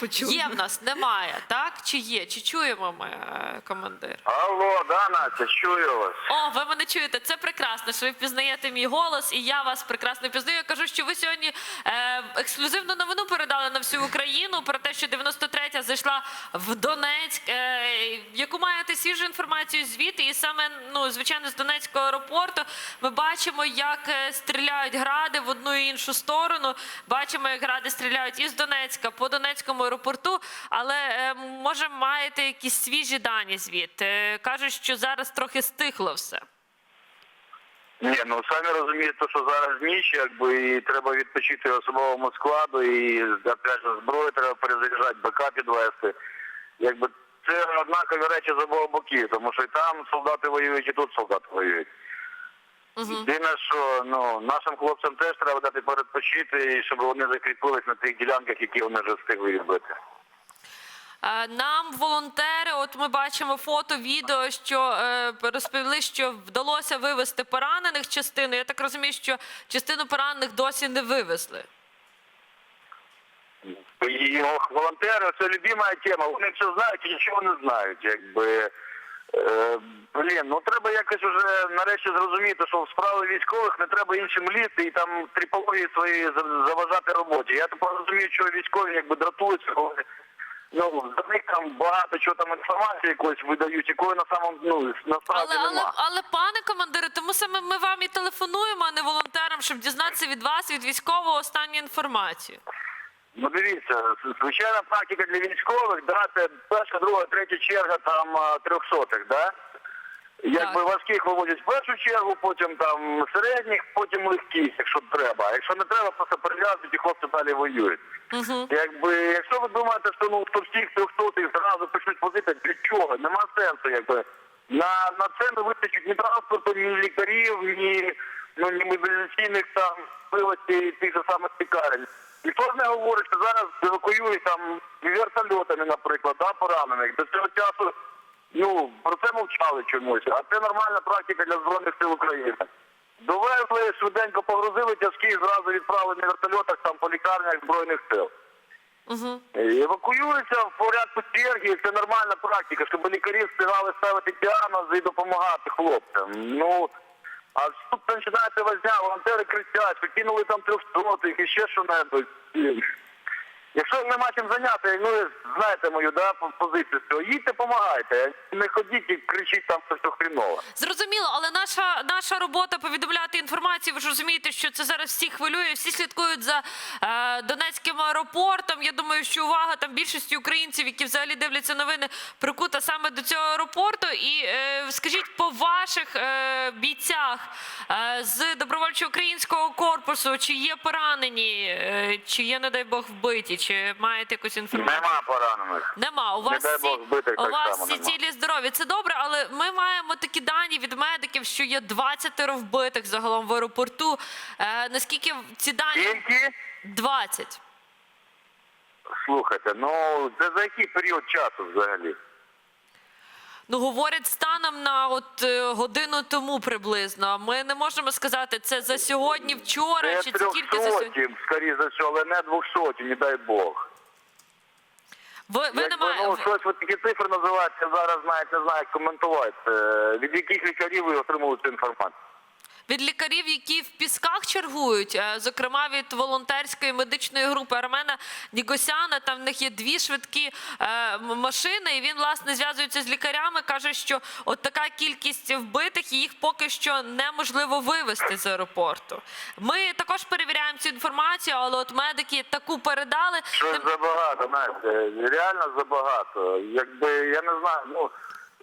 почули. Є в нас, немає, так? Чи є? Чи чуємо ми, е, командир? Алло, да, Настя, чую вас. О, ви мене чуєте. Це прекрасно, що ви впізнаєте мій голос, і я вас прекрасно впізнаю. Я кажу, що ви сьогодні е, ексклюзивну новину передали на всю Україну про те, що 93-я зайшла в Донецьк. Е, маєте свіжу інформацію звідти? І саме ну звичайно з Донецького аеропорту ми бачимо, як е, стріляють гради в одну і іншу сторону. Бачимо, як гради стріляють із Донецька по Донецькому аеропорту. Але е, може маєте якісь свіжі дані звідти? Е, кажуть, що зараз трохи стихло все. Ні, ну самі розумієте, що зараз ніч, якби і треба відпочити особовому складу, і опять же зброю треба перезаряджати, БК підвести. Якби це однакові речі з обох боків, тому що і там солдати воюють, і тут солдати воюють. Єдине, що ну нашим хлопцям теж треба дати передпочити, і щоб вони закріпились на тих ділянках, які вони вже встигли відбити. Нам волонтери, от ми бачимо фото, відео, що е, розповіли, що вдалося вивезти поранених частину. Я так розумію, що частину поранених досі не вивезли. І волонтери це любима тема. Вони все знають і нічого не знають. Якби е, блін, ну треба якось уже нарешті зрозуміти, що в справи військових не треба іншим лізти і там трипології свої за- заважати роботі. Я тепер розумію, що військові якби дратуються, коли ну за них там багато чого там інформації якоїсь видають, якої на самому ну насправді Але, але, але, пане командире, тому саме ми вам і телефонуємо, а не волонтерам, щоб дізнатися від вас, від військового останню інформацію. Ну дивіться, звичайна практика для військових, да, це перша, друга, третя черга там трьохсотих, да? Якби важких вивозять в першу чергу, потім там середніх, потім легких, якщо треба. А якщо не треба, просто перев'язують і хлопці далі воюють. Якби, якщо ви думаєте, що ну хто всіх трьохсотих зразу почнуть возити, для чого? Нема сенсу, якби. На, на це не вистачить ні транспорту, ні лікарів, ні, ну, ні мобілізаційних там силостей тих же самих лікарень. Ніхто ж не говорить, що зараз евакуюють там вертольотами, наприклад, да, поранених. До цього часу ну про це мовчали чомусь, а це нормальна практика для збройних сил України. Довезли, швиденько погрузили тяжкі, зразу відправили на вертольотах там по лікарнях збройних сил. Угу. Евакуюються в порядку черги, це нормальна практика, щоб лікарі встигали ставити діагнози і допомагати хлопцям. Ну а тут починається возня, волонтери кричать, викинули кинули там трьохсотих і ще що-небудь. І Якщо нема чим зайняти, ну знаєте мою да, позицію, що їдьте, допомагайте, не ходіть і кричіть там, що все хріново. Зрозуміло, але наша наша робота повідомляти інформацію. Ви ж розумієте, що це зараз всіх хвилює. Всі слідкують за е, Донецьким аеропортом. Я думаю, що увага там більшості українців, які взагалі дивляться новини, прикута саме до цього аеропорту. І е, скажіть по ваших е, бійцях е, з добровольчого українського корпусу, чи є поранені, е, чи є, не дай Бог, вбиті, чи маєте якусь інформацію? Нема поранених. Нема. У вас всі, у вас всі цілі здорові. Це добре, але ми маємо такі дані від медиків, що є 20 вбитих загалом в аеропорту. Е, наскільки ці дані Скільки? 20? Слухайте, ну це за який період часу взагалі? Ну говорять станом на от е, годину тому приблизно. Ми не можемо сказати, це за сьогодні, вчора, Це чи це тільки за сьогодні. скоріше за все, але не двохсоті, не дай Бог. Ви, ви не Якби, маєте. ну, щось ви такі цифри називаються зараз, навіть не знаю, коментувати. Е, Від яких лікарів ви отримали цю інформацію? Від лікарів, які в пісках чергують, е, зокрема від волонтерської медичної групи Армена Нігосяна. Там в них є дві швидкі е, машини, і він власне зв'язується з лікарями. каже, що от така кількість вбитих, і їх поки що неможливо вивезти з аеропорту. Ми також перевіряємо цю інформацію, але от медики таку передали. Щось Тим- забагато, знаєте, реально забагато. Якби я не знаю, ну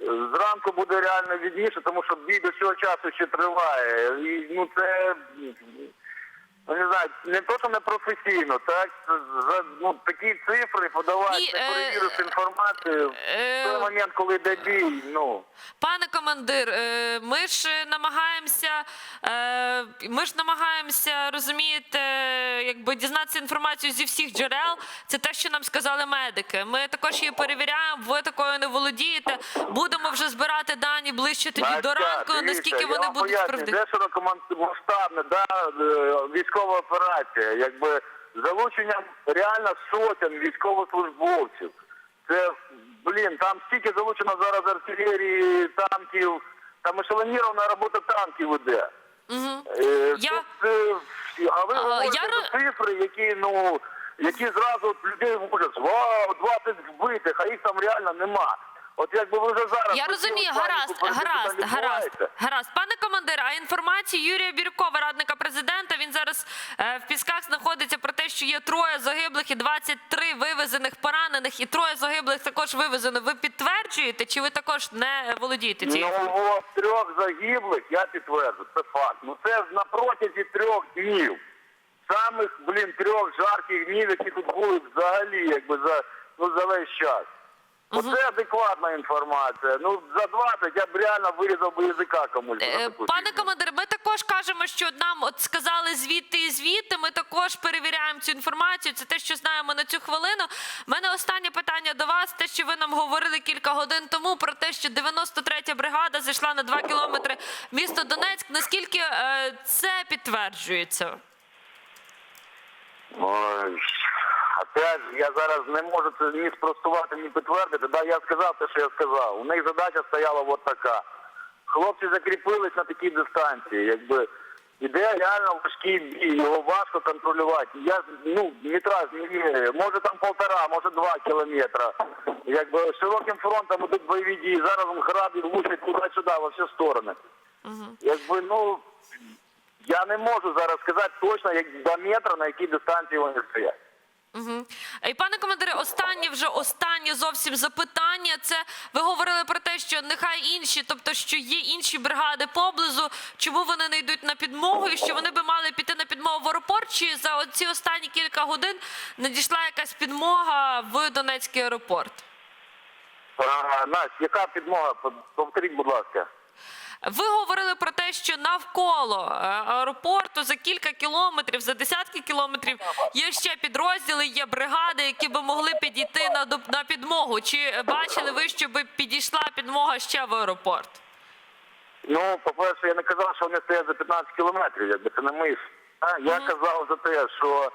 зранку буде реально відніше, тому що бій до цього часу ще триває. І ну це не знаю, не то, що не професійно, так за ну такі цифри подавати, не е, перевіривши інформацію е, в той момент, коли йде бій, ну. Пане командир, е, ми ж намагаємося, е, ми ж намагаємося, розумієте, якби дізнатися інформацію зі всіх джерел. Це те, що нам сказали медики. Ми також її перевіряємо. Ви такою не володієте. Будемо вже збирати дані ближче тоді до ранку, дивіться, наскільки я вони вам будуть поясню, правдиві. Де широкомасштабна да, е, військова операція. Якби з залученням реально сотень військовослужбовців. Це, блін, там стільки залучено зараз артилерії, танків, там ешелонірована робота танків іде. Угу. Е, Я- тут, е, а ви говорите я цифри, які, ну, які зразу людей вводять. Вау, 20 вбитих, а їх там реально нема. От якби ви вже зараз... Я розумію, гаразд, гаразд, гаразд, гаразд. Пане командир, а інформації Юрія Біркова, радника президента, зараз е, в Пісках знаходиться про те, що є троє загиблих і 23 вивезених поранених, і троє загиблих також вивезено. Ви підтверджуєте, чи ви також не володієте цією? Ну, трьох загиблих, я підтверджу, це факт. Ну це на протязі трьох днів. Самих, блін, трьох жарких днів, які тут були взагалі, якби за, ну, за весь час. Оце адекватна інформація. Ну, за 20 я б реально вирізав би язика комусь. Е, Пане командир, ми також кажемо, що нам от сказали звідти і звідти. Ми також перевіряємо цю інформацію. Це те, що знаємо на цю хвилину. У мене останнє питання до вас. Те, що ви нам говорили кілька годин тому про те, що 93-я бригада зайшла на 2 кілометри місто Донецьк. Наскільки е, це підтверджується? Ой, опять же, я зараз не можу це ні спростувати, ні підтвердити. Да, я сказав те, що я сказав. У них задача стояла от така. Хлопці закріпились на такій дистанції. Якби іде реально важкий бій, його важко контролювати. Я ну метраж не вірю. Може там полтора, може два кілометра. Якби широким фронтом ідуть бойові дії. Зараз гради лучать туди-сюди, во всі сторони. Якби ну я не можу зараз сказати точно, як до метра, на якій дистанції вони стоять. Угу. І пане командире, останнє вже останнє зовсім запитання. Це ви говорили про те, що нехай інші, тобто що є інші бригади поблизу. Чому вони не йдуть на підмогу? І що вони би мали піти на підмогу в аеропорт? Чи за ці останні кілька годин надійшла якась підмога в Донецький аеропорт? А, Настя, яка підмога? Повторіть, будь ласка. Ви говорили про те, що навколо е, аеропорту за кілька кілометрів, за десятки кілометрів є ще підрозділи, є бригади, які би могли підійти на на підмогу. Чи бачили ви, щоб підійшла підмога ще в аеропорт? Ну, по-перше, я не казав, що вони стоять за 15 кілометрів, якби це не мис. Я казав за те, що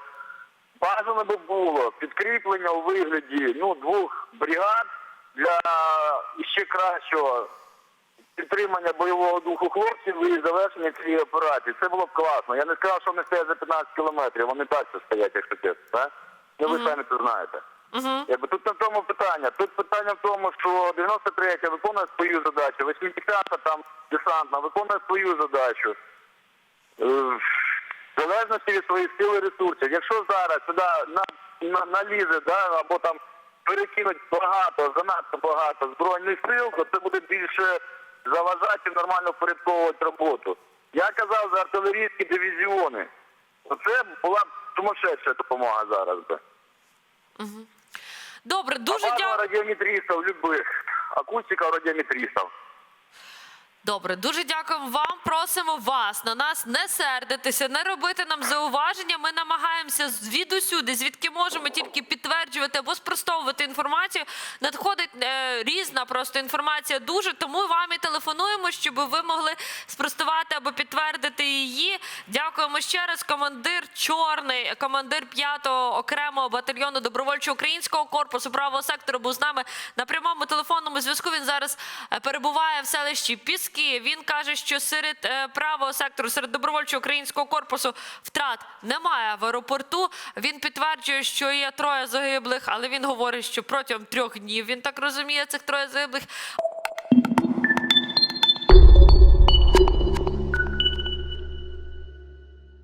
бажано би було підкріплення у вигляді ну, двох бригад для ще кращого підтримання бойового духу хлопців і завершення цієї операції. Це було б класно. Я не сказав, що вони стоять за 15 кілометрів, вони так це стоять, якщо чесно. Ну, ви самі це знаєте. Угу. Якби тут не тому питання. Тут питання в тому, що 93-я виконує свою задачу, 80-та там десантна виконує свою задачу. Е, В залежності від своїх сил і ресурсів. Якщо зараз сюди на, на, налізе, да, або там перекинуть багато, занадто багато збройних сил, то це буде більше заважати нормально впорядковувати роботу. Я казав за артилерійські дивізіони. Це була б сумасшедша допомога зараз би. Добре, дуже дякую. радіометристів любих. Акустика радіометристів. Добре, дуже дякуємо вам. Просимо вас на нас не сердитися, не робити нам зауваження. Ми намагаємося звідусюди, звідки можемо тільки підтверджувати або спростовувати інформацію. Надходить е, різна просто інформація дуже, тому вам і телефонуємо, щоб ви могли спростувати або підтвердити її. Дякуємо ще раз. Командир чорний, командир 5-го окремого батальйону добровольчого українського корпусу правого сектору був з нами на прямому телефонному зв'язку. Він зараз е, перебуває в селищі Піски. Він каже, що серед е, правого сектору, серед добровольчого українського корпусу втрат немає в аеропорту. Він підтверджує, що є троє загиблих, але він говорить, що протягом трьох днів він так розуміє цих троє загиблих.